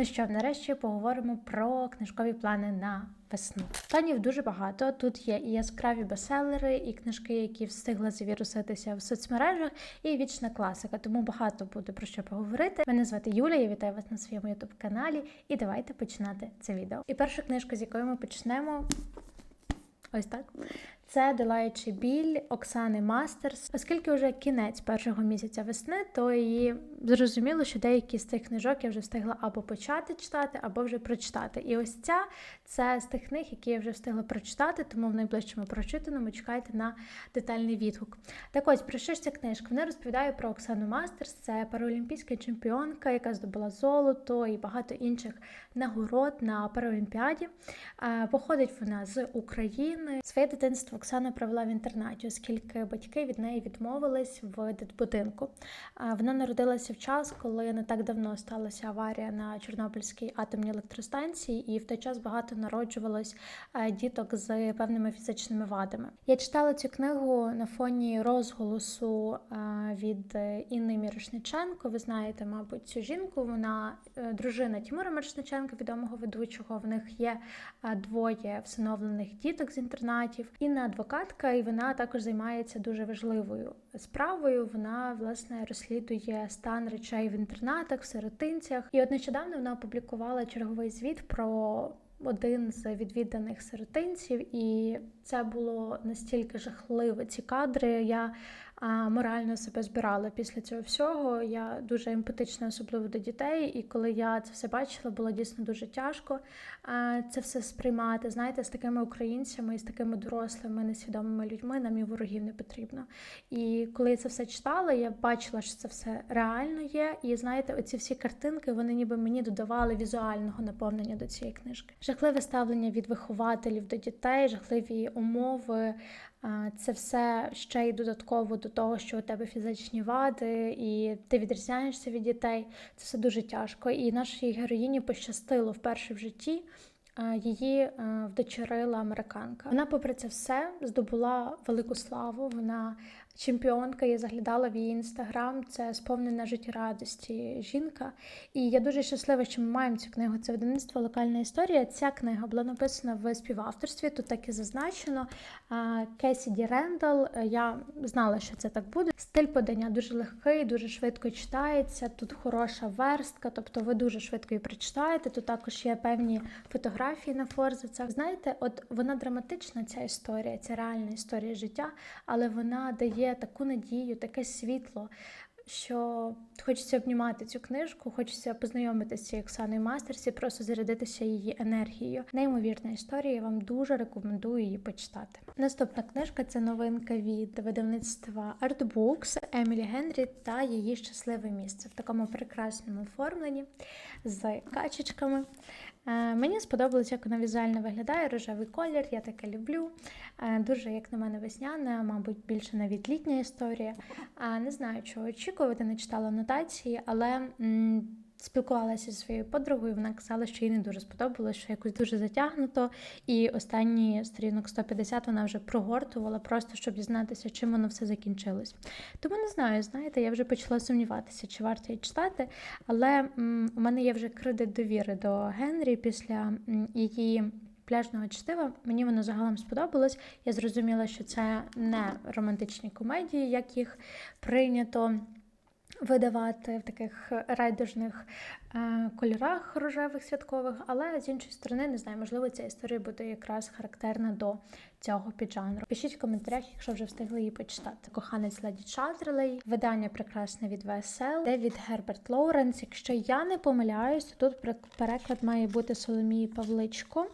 Ну що, нарешті поговоримо про книжкові плани на весну. Планів дуже багато. Тут є і яскраві бестселери, і книжки, які встигли завіруситися в соцмережах, і вічна класика. Тому багато буде про що поговорити. Мене звати Юля, я вітаю вас на своєму ютуб каналі. І давайте починати це відео. І перша книжка, з якої ми почнемо. Ось так. Це долаючи біль Оксани Мастерс. Оскільки вже кінець першого місяця весни, то і зрозуміло, що деякі з цих книжок я вже встигла або почати читати, або вже прочитати. І ось ця це з тих книг, які я вже встигла прочитати, тому в найближчому прочитаному чекайте на детальний відгук. Так ось про що ж ця книжка? Вона розповідає про Оксану Мастерс, це паралімпійська чемпіонка, яка здобула золото і багато інших нагород на Паралімпіаді. Е, Походить вона з України. Своє дитинство Оксана провела в інтернаті, оскільки батьки від неї відмовились в дитбудинку. Вона народилася в час, коли не так давно сталася аварія на Чорнобильській атомній електростанції, і в той час багато народжувалось діток з певними фізичними вадами. Я читала цю книгу на фоні розголосу від е, Інни Мірошниченко. Ви знаєте, мабуть, цю жінку. Вона е, дружина Тимура Мірошниченка, відомого ведучого. В них є двоє всиновлених діток з інтернатів. Інна адвокатка, і вона також займається дуже важливою справою. Вона власне розслідує стан речей в інтернатах, в сиротинцях. І от нещодавно вона опублікувала черговий звіт про. Один з відвіданих сиротинців, і це було настільки жахливо. Ці кадри я морально себе збирала після цього всього. Я дуже емпатична, особливо до дітей. І коли я це все бачила, було дійсно дуже тяжко це все сприймати. Знаєте, з такими українцями і з такими дорослими, несвідомими людьми нам і ворогів не потрібно. І коли я це все читала, я бачила, що це все реально є. І знаєте, оці всі картинки вони ніби мені додавали візуального наповнення до цієї книжки. Жахливе ставлення від вихователів до дітей, жахливі умови. Це все ще й додатково до того, що у тебе фізичні вади, і ти відрізняєшся від дітей. Це все дуже тяжко. І нашій героїні пощастило вперше в житті. Її вдочерила американка. Вона, попри це все, здобула велику славу. Вона чемпіонка. Я заглядала в її інстаграм. Це сповнена життєрадості жінка. І я дуже щаслива, що ми маємо цю книгу. Це видавництво локальна історія. Ця книга була написана в співавторстві. Тут так і зазначено. Кесіді Рендал. Е, Я знала, що це так буде. Стиль подання дуже легкий, дуже швидко читається. Тут хороша верстка, тобто ви дуже швидко її прочитаєте. Тут також є певні фотографії на форзацях. Знаєте, от вона драматична, ця історія, ця реальна історія життя, але вона дає таку надію, таке світло. Що хочеться обнімати цю книжку, хочеться познайомитися з цією Оксаною Мастерсі, просто зарядитися її енергією. Неймовірна історія. Я вам дуже рекомендую її почитати. Наступна книжка це новинка від видавництва Artbooks Емілі Генрі та її щасливе місце в такому прекрасному оформленні з качечками. Е, Мені сподобалось, як вона візуально виглядає, рожевий колір, я таке люблю. Е, Дуже, як на мене, весняна, мабуть, більше навіть літня історія. Не знаю, чого очікувати, не читала анотації, але спілкувалася зі своєю подругою. Вона казала, що їй не дуже сподобалось, що якось дуже затягнуто. І останні сторінок 150 вона вже прогортувала, просто щоб дізнатися, чим воно все закінчилось. Тому не знаю, знаєте, я вже почала сумніватися, чи варто її читати. Але м, у мене є вже кредит довіри до Генрі після її. Пляжного чтива мені воно загалом сподобалось. Я зрозуміла, що це не романтичні комедії, як їх прийнято видавати в таких райдужних е, кольорах рожевих святкових, але з іншої сторони, не знаю, можливо, ця історія буде якраз характерна до цього піджанру. Пишіть в коментарях, якщо вже встигли її почитати. Коханець Леді Чатерлей, видання прекрасне від ВСЛ, Девід Герберт Лоуренс. Якщо я не помиляюсь, то тут переклад має бути Соломії Павличко.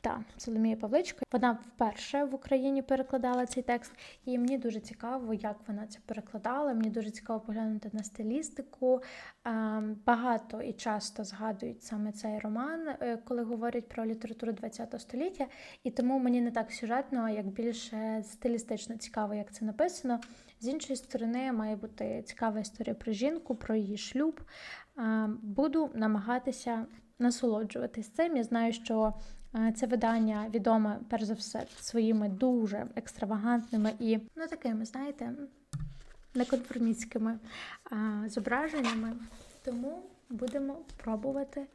Так, Соломія Павличко. Вона вперше в Україні перекладала цей текст, і мені дуже цікаво, як вона це перекладала. Мені дуже цікаво поглянути на стилістику. Ем, Багато і часто згадують саме цей роман, е, коли говорять про літературу ХХ століття. І тому мені не так сюжетно, як більше стилістично цікаво, як це написано. З іншої сторони, має бути цікава історія про жінку, про її шлюб. Буду намагатися насолоджуватись цим. Я знаю, що це видання відоме перш за все своїми дуже екстравагантними і ну такими, знаєте, неконформістськими зображеннями. Тому будемо пробувати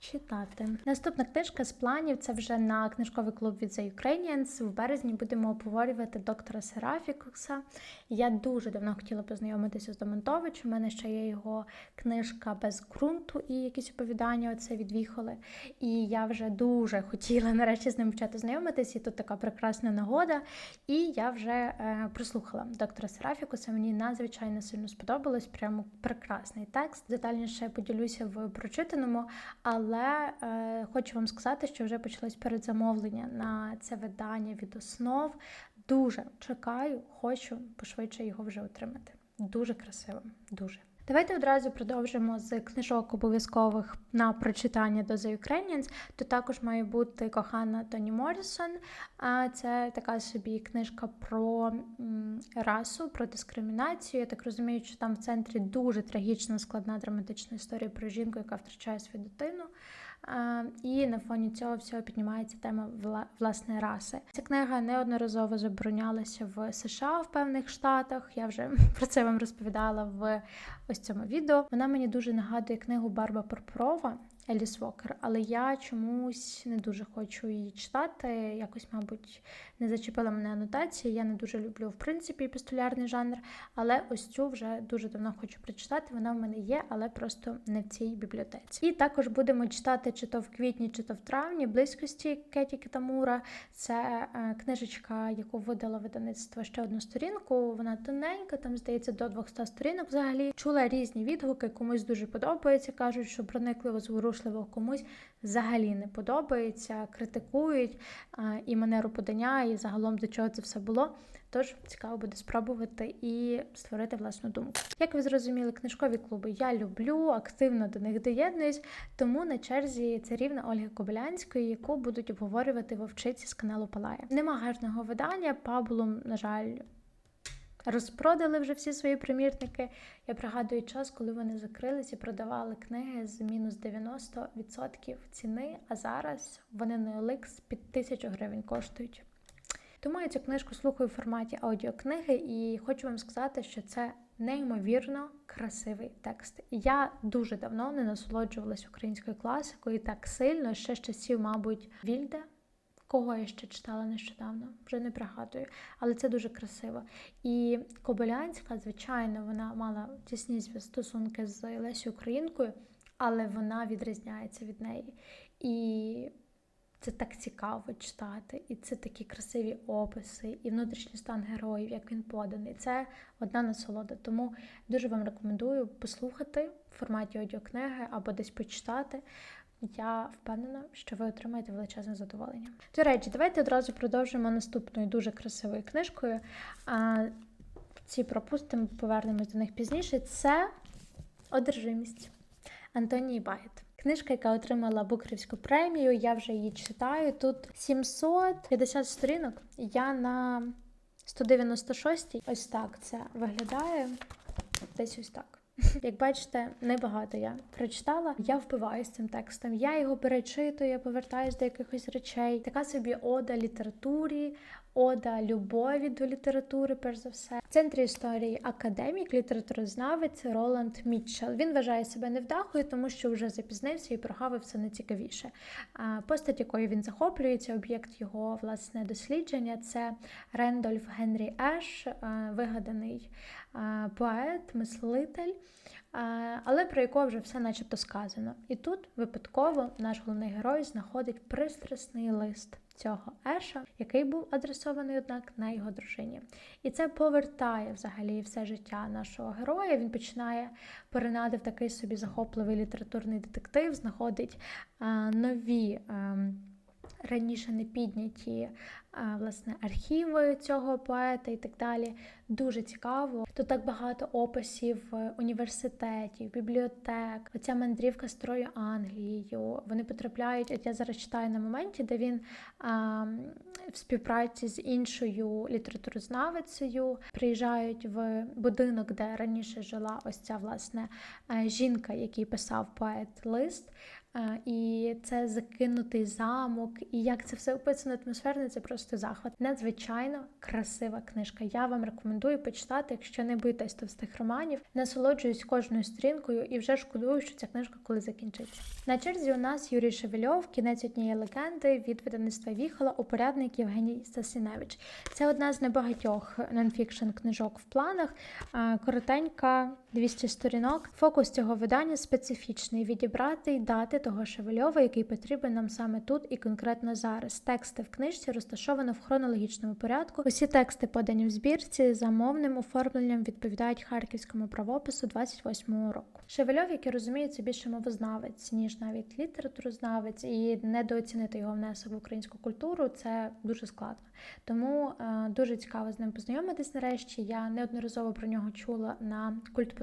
читати. Наступна книжка з планів це вже на книжковий клуб від The Ukrainians. В березні будемо обговорювати доктора Серафікуса. Я дуже давно хотіла познайомитися з Домонтовичем. У мене ще є його книжка без ґрунту і якісь оповідання. Оце від Віхоли. І я вже дуже хотіла нарешті з ним почати знайомитися. І тут така прекрасна нагода. І я вже е, прослухала доктора Серафікуса. Мені надзвичайно сильно сподобалось. Прямо прекрасний текст. Детальніше поділюся в прочитаному, але е, хочу вам сказати, що вже почалось передзамовлення на це видання від основ. Дуже чекаю, хочу пошвидше його вже отримати. Дуже красиво, дуже. Давайте одразу продовжимо з книжок обов'язкових на прочитання до The Ukrainians. Тут також має бути кохана Тоні Моррісон. Це така собі книжка про расу, про дискримінацію. Я так розумію, що там в центрі дуже трагічна, складна драматична історія про жінку, яка втрачає свою дитину. І на фоні цього всього піднімається тема власної раси. Ця книга неодноразово заборонялася в США в певних штатах. Я вже про це вам розповідала в ось цьому відео. Вона мені дуже нагадує книгу Барба Пурпурова. Еліс Вокер, але я чомусь не дуже хочу її читати. Якось, мабуть, не зачепила мене анотація. Я не дуже люблю, в принципі, епістолярний жанр, але ось цю вже дуже давно хочу прочитати. Вона в мене є, але просто не в цій бібліотеці. І також будемо читати чи то в квітні, чи то в травні близькості Кеті Китамура. Це е, книжечка, яку видала видавництво ще одну сторінку. Вона тоненька, там здається до 200 сторінок. Взагалі чула різні відгуки. Комусь дуже подобається. кажуть, що проникливо зворушливо комусь взагалі не подобається, критикують і манеру подання, і загалом до чого це все було. Тож цікаво буде спробувати і створити власну думку. Як ви зрозуміли, книжкові клуби я люблю, активно до них доєднуюсь. Тому на черзі царівна Ольги Кобилянської, яку будуть обговорювати вовчиці з каналу Палая. Нема гарного видання. Паблум, на жаль. Розпродали вже всі свої примірники. Я пригадую час, коли вони закрилися і продавали книги з мінус 90% ціни, а зараз вони на OLX під тисячу гривень коштують. Тому я цю книжку слухаю в форматі аудіокниги і хочу вам сказати, що це неймовірно красивий текст. Я дуже давно не насолоджувалась українською класикою так сильно, ще з часів, мабуть, Вільде. Кого я ще читала нещодавно, вже не пригадую, але це дуже красиво. І Кобилянська, звичайно, вона мала тісні стосунки з Лесю Українкою, але вона відрізняється від неї. І це так цікаво читати, і це такі красиві описи, і внутрішній стан героїв, як він поданий. Це одна насолода. Тому дуже вам рекомендую послухати в форматі аудіокниги або десь почитати. Я впевнена, що ви отримаєте величезне задоволення. До речі, давайте одразу продовжимо наступною дуже красивою книжкою. А ці пропустимо, повернемось до них пізніше. Це одержимість Антонії Багет. Книжка, яка отримала Букерівську премію, я вже її читаю. Тут 750 сторінок. Я на 196 ось так це виглядає. Десь ось так. Як бачите, небагато я прочитала. Я впиваюся цим текстом. Я його перечитую, повертаюсь до якихось речей. Така собі ода літературі, ода любові до літератури, перш за все. В центрі історії академік, літературознавець Роланд Мітчелл. Він вважає себе невдахою, тому що вже запізнився і прогавив все найцікавіше. Постать, якою він захоплюється, об'єкт його власне дослідження це Рендольф Генрі Еш, вигаданий поет, мислитель. Але про якого вже все начебто сказано. І тут випадково наш головний герой знаходить пристрасний лист цього Еша, який був адресований, однак, на його дружині. І це повертає взагалі все життя нашого героя. Він починає поринати в такий собі захопливий літературний детектив, знаходить нові. Раніше не підняті власне архіви цього поета і так далі. Дуже цікаво. Тут так багато описів університетів, бібліотек. Оця мандрівка старою Англією. Вони потрапляють. От я зараз читаю на моменті, де він а, в співпраці з іншою літературознавицею приїжджають в будинок, де раніше жила ось ця власне жінка, який писав поет лист. Е, І це закинутий замок, і як це все описано атмосферно, це просто захват. Надзвичайно красива книжка. Я вам рекомендую почитати, якщо не боїтесь товстих романів. Насолоджуюсь кожною сторінкою і вже шкодую, що ця книжка коли закінчиться. На черзі у нас Юрій Шевельов, кінець однієї легенди від видавництва Віхола, упорядник Євгеній Стасіневич. Це одна з небагатьох нонфікшн книжок в планах. Е, Коротенька 200 сторінок. Фокус цього видання специфічний відібрати й дати того Шевельова, який потрібен нам саме тут і конкретно зараз. Тексти в книжці розташовано в хронологічному порядку. Усі тексти подані в збірці за мовним оформленням відповідають харківському правопису 28-го року. Шевельов, який розуміє, це більше мовознавець, ніж навіть літературознавець, і недооцінити його внесок в українську культуру це дуже складно. Тому е, дуже цікаво з ним познайомитись нарешті. Я неодноразово про нього чула на культ-подкаст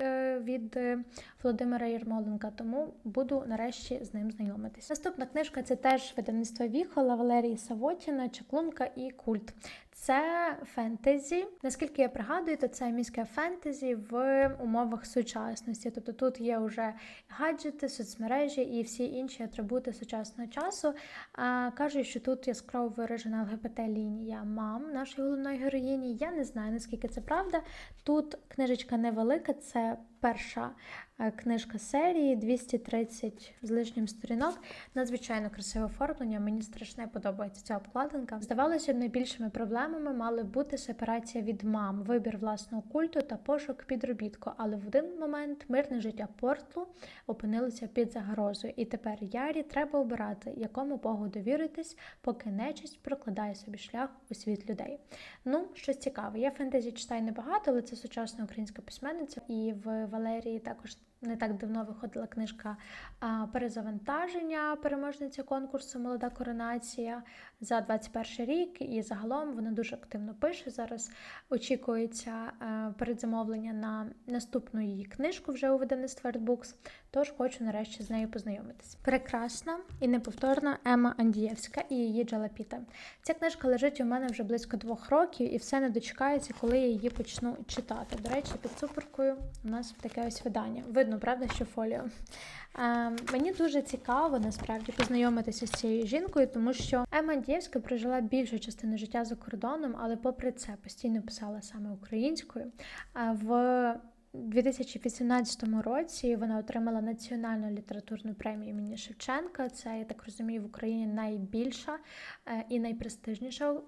е, від е, Володимира Єрмоленка, тому буду нарешті з ним знайомитись. Наступна книжка це теж видавництво Віхола Валерії Савотіна, Чаклунка і Культ. Це фентезі. Наскільки я пригадую, то це міське фентезі в умовах сучасності. Тобто тут є вже гаджети, соцмережі і всі інші атрибути сучасного часу. А, кажуть, що тут яскраво виражена ЛГБТ-лінія мам нашої головної героїні. Я не знаю наскільки це правда. Тут книжечка невелика, це перша е, книжка серії, 230 з лишнім сторінок. Надзвичайно красиве оформлення. Мені страшне подобається ця обкладинка. Здавалося, б, найбільшими проблемами мали бути сепарація від мам, вибір власного культу та пошук підробітку. Але в один момент мирне життя порту опинилося під загрозою. І тепер Ярі треба обирати, якому богу довіритись, поки нечисть прокладає собі шлях у світ людей. Ну, щось цікаве. Я фентезі читаю небагато, але це сучасна українська письменниця. І в Валерії також не так давно виходила книжка Перезавантаження, переможниця конкурсу Молода коронація за 21 рік. І загалом вона дуже активно пише. Зараз очікується а, передзамовлення на наступну її книжку вже у видавництві Artbooks, Тож хочу нарешті з нею познайомитись. Прекрасна і неповторна Ема Андієвська і її Джалапіта. Ця книжка лежить у мене вже близько двох років, і все не дочекається, коли я її почну читати. До речі, під цукоркою у нас таке ось видання. Видно, правда, що фоліо. Е, мені дуже цікаво насправді познайомитися з цією жінкою, тому що Ема Дєвська прожила більшу частину життя за кордоном, але попри це постійно писала саме українською. Е, в 2018 році вона отримала національну літературну премію імені Шевченка. Це я так розумію, в Україні найбільша е, і найпрестижніша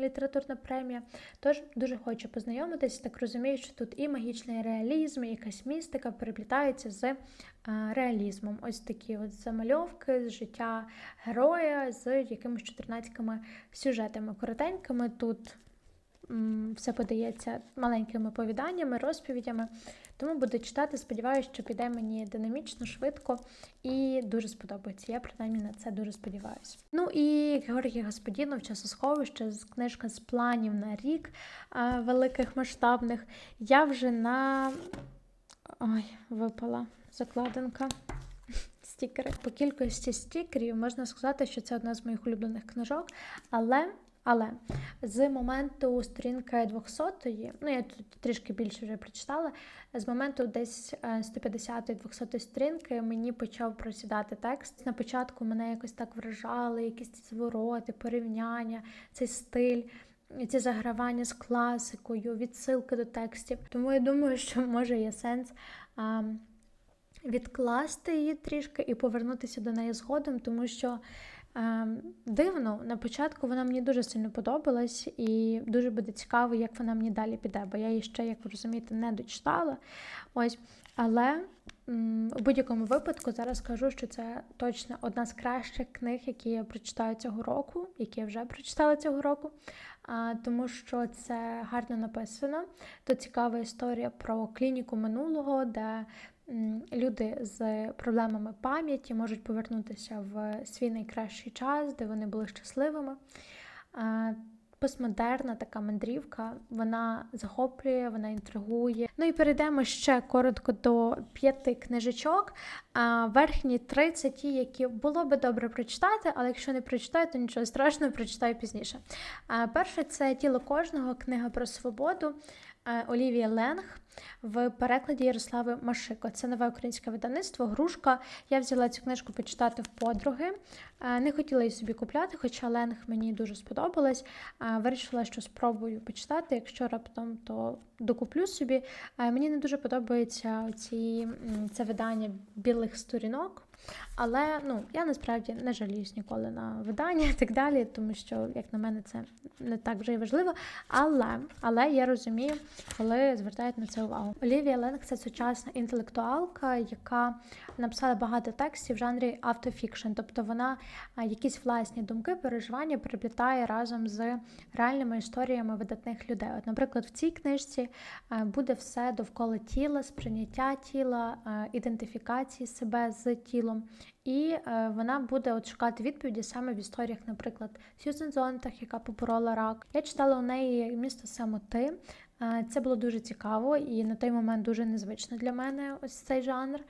літературна премія. Тож дуже хочу познайомитись. Так розумію, що тут і магічний реалізм, і якась містика переплітається з е, реалізмом. Ось такі от замальовки з життя героя з якимись чотирнацькими сюжетами коротенькими тут все подається маленькими повіданнями, розповідями. Тому буду читати, сподіваюся, що піде мені динамічно, швидко і дуже сподобається. Я принаймні на це дуже сподіваюся. Ну і Георгій Господінов, часосховище, книжка з планів на рік великих масштабних. Я вже на ой, випала закладинка. Стікери. По кількості стікерів можна сказати, що це одна з моїх улюблених книжок, але але з моменту сторінки 200-ї, ну я тут трішки більше вже прочитала, з моменту десь 150-200 сторінки мені почав просідати текст. На початку мене якось так вражали, якісь ці звороти, порівняння, цей стиль. Ці загравання з класикою, відсилки до текстів. Тому я думаю, що може є сенс а, відкласти її трішки і повернутися до неї згодом, тому що дивно, на початку вона мені дуже сильно подобалась, і дуже буде цікаво, як вона мені далі піде, бо я її ще, як ви розумієте, не дочитала. Ось, Але у будь-якому випадку зараз скажу, що це точно одна з кращих книг, які я прочитаю цього року, які я вже прочитала цього року, тому що це гарно написано. Тут цікава історія про клініку минулого, де люди з проблемами пам'яті можуть повернутися в свій найкращий час, де вони були щасливими. Постмодерна така мандрівка, вона захоплює, вона інтригує. Ну і перейдемо ще коротко до п'яти книжечок. Верхні три це ті, які було би добре прочитати, але якщо не прочитаю, то нічого страшного, прочитаю пізніше. Перше це тіло кожного, книга про свободу. Е, Олівія Ленг в перекладі Ярослави Машико. Це нове українське видавництво, грушка. Я взяла цю книжку почитати в подруги. Е, Не хотіла її собі купляти, хоча Ленг мені дуже сподобалась. Е, Вирішила, що спробую почитати. Якщо раптом, то докуплю собі. Мені не дуже подобається ці, це видання білих сторінок. Але ну, я насправді не жаліюсь ніколи на видання і так далі, тому що, як на мене, це не так вже й важливо. Але, але я розумію, коли звертають на це увагу. Олівія Ленг це сучасна інтелектуалка, яка написала багато текстів в жанрі автофікшн, тобто вона якісь власні думки, переживання переплітає разом з реальними історіями видатних людей. От, наприклад, в цій книжці буде все довкола тіла, сприйняття тіла, ідентифікації себе з тілом. І е, вона буде от шукати відповіді саме в історіях, наприклад, Сьюзен Зонтах, яка поборола рак. Я читала у неї місто самоти. Е, Це було дуже цікаво і на той момент дуже незвично для мене ось цей жанр. Е,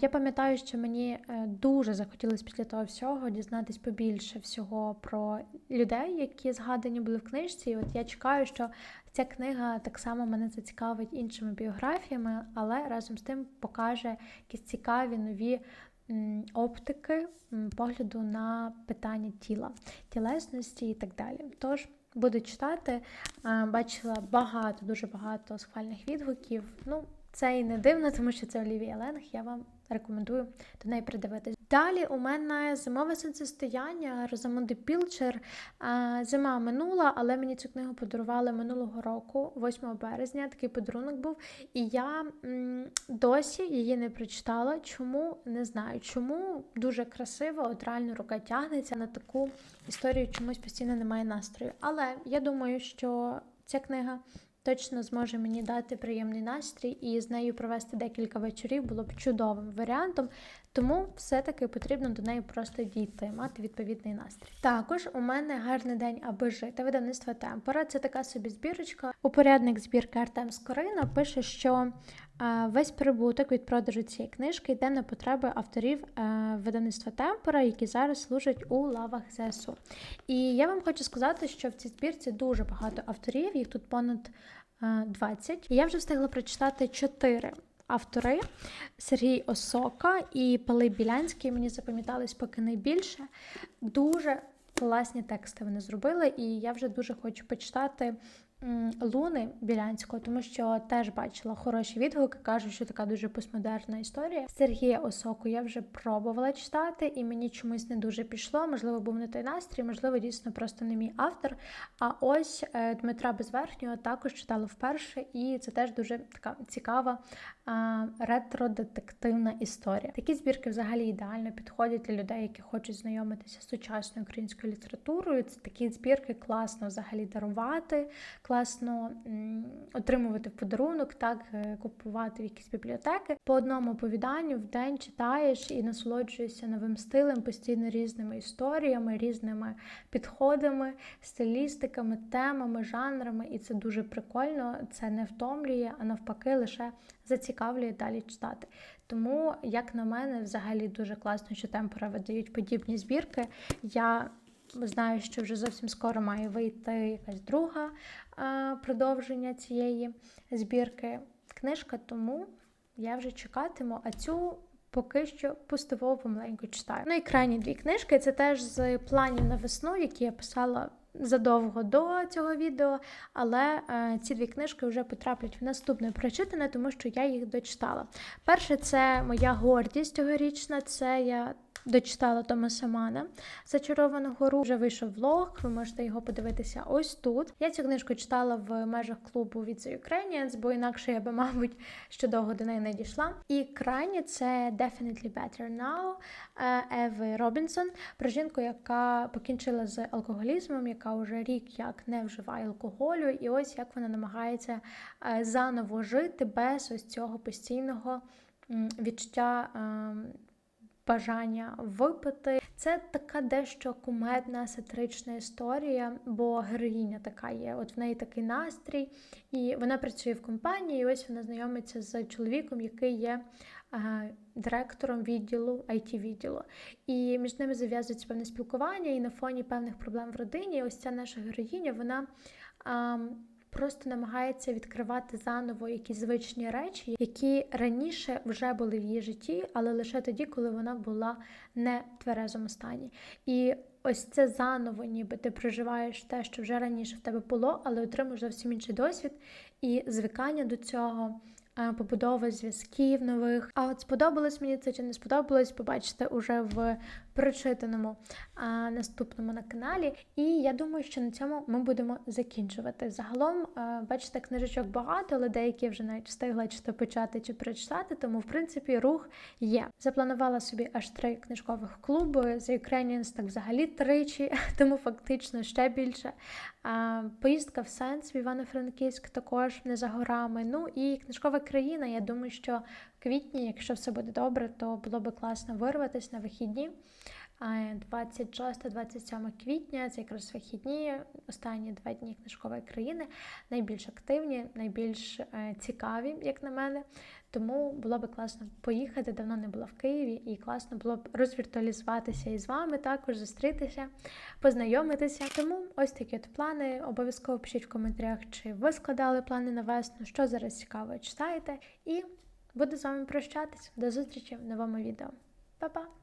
Я пам'ятаю, що мені дуже захотілося після того всього дізнатись побільше всього про людей, які згадані були в книжці. І от я чекаю, що ця книга так само мене зацікавить іншими біографіями, але разом з тим покаже якісь цікаві нові оптики погляду на питання тіла, тілесності і так далі. Тож буду читати, бачила багато, дуже багато схвальних відгуків. Ну, це і не дивно, тому що це Олівія Ленг. Я вам рекомендую до неї придивитись. Далі у мене зимове сонцестояння Розамунди Пілчер. Зима минула, але мені цю книгу подарували минулого року, 8 березня. Такий подарунок був. І я досі її не прочитала. Чому не знаю. Чому дуже красиво, от реально рука тягнеться на таку історію, чомусь постійно немає настрою. Але я думаю, що ця книга. Точно зможе мені дати приємний настрій і з нею провести декілька вечорів було б чудовим варіантом. Тому все-таки потрібно до неї просто дійти, мати відповідний настрій. Також у мене гарний день, аби жити. Видавництво Темпора. Це така собі збірочка. Упорядник збірки Артем Скорина пише, що весь прибуток від продажу цієї книжки йде на потреби авторів е, видавництва Темпора, які зараз служать у лавах ЗСУ. І я вам хочу сказати, що в цій збірці дуже багато авторів, їх тут понад е, 20. І я вже встигла прочитати 4 автори Сергій Осока і Палий Білянський. Мені запам'ятались поки найбільше. Дуже класні тексти вони зробили, і я вже дуже хочу почитати Луни Білянського, тому що теж бачила хороші відгуки. кажуть, що така дуже постмодерна історія. Сергія Осоку я вже пробувала читати, і мені чомусь не дуже пішло. Можливо, був не той настрій, можливо, дійсно просто не мій автор. А ось е, Дмитра Безверхнього також читала вперше, і це теж дуже така цікава ретро-детективна історія. Такі збірки взагалі ідеально підходять для людей, які хочуть знайомитися з сучасною українською літературою. Це такі збірки класно взагалі дарувати, класно отримувати в подарунок, так е, купувати в якісь бібліотеки. По одному оповіданню в день читаєш і насолоджуєшся новим стилем, постійно різними історіями, різними підходами, стилістиками, темами, жанрами, і це дуже прикольно. Це не втомлює, а навпаки, лише зацікавлює далі читати. Тому, як на мене, взагалі дуже класно, що темпора видають подібні збірки. Я знаю, що вже зовсім скоро має вийти якась друга а, продовження цієї збірки книжка, тому я вже чекатиму, а цю. Поки що пустову помаленьку читаю. Ну і крайні дві книжки це теж з планів на весну, які я писала задовго до цього відео, але е, ці дві книжки вже потраплять в наступне прочитане, тому що я їх дочитала. Перше, це моя гордість цьогорічна, це я дочитала Томаса Мана Зачаровану гору. Вже вийшов влог, ви можете його подивитися ось тут. Я цю книжку читала в межах клубу від The Ukrainians, бо інакше я би, мабуть, ще довго до неї не дійшла. І крайнє це Definitely Better Now е, Еви Робінсон про жінку, яка покінчила з алкоголізмом, яка вже рік як не вживає алкоголю, і ось як вона намагається е, заново жити без ось цього постійного відчуття. Бажання випити. Це така дещо кумедна сатирична історія, бо героїня така є. От в неї такий настрій, і вона працює в компанії. і Ось вона знайомиться з чоловіком, який є е, директором відділу, it відділу. І між ними зав'язується певне спілкування, і на фоні певних проблем в родині. Ось ця наша героїня, вона. Просто намагається відкривати заново якісь звичні речі, які раніше вже були в її житті, але лише тоді, коли вона була не в тверезому стані. І ось це заново, ніби ти проживаєш те, що вже раніше в тебе було, але отримуєш зовсім інший досвід і звикання до цього. Е, Побудова зв'язків нових. А от сподобалось мені це чи не сподобалось, побачите уже в прочитаному а, наступному на каналі. І я думаю, що на цьому ми будемо закінчувати. Загалом, е, бачите, книжечок багато, але деякі вже навіть встигла чи то почати, чи прочитати, тому в принципі рух є. Запланувала собі аж три книжкових клуби. За Ukrainians так взагалі тричі, тому фактично ще більше. Поїздка в Сенс в Івано-Франківськ також не за горами. Ну і книжкова країна. Я думаю, що в квітні, якщо все буде добре, то було би класно вирватися на вихідні. А, 26-27 квітня це якраз вихідні, останні два дні книжкової країни, найбільш активні, найбільш е, цікаві, як на мене. Тому було би класно поїхати. Давно не була в Києві, і класно було б розвіртуалізуватися і з вами також зустрітися, познайомитися. Тому ось такі от плани. Обов'язково пишіть в коментарях, чи ви складали плани на весну, що зараз цікаво читаєте. І буду з вами прощатись. До зустрічі в новому відео. Па-па!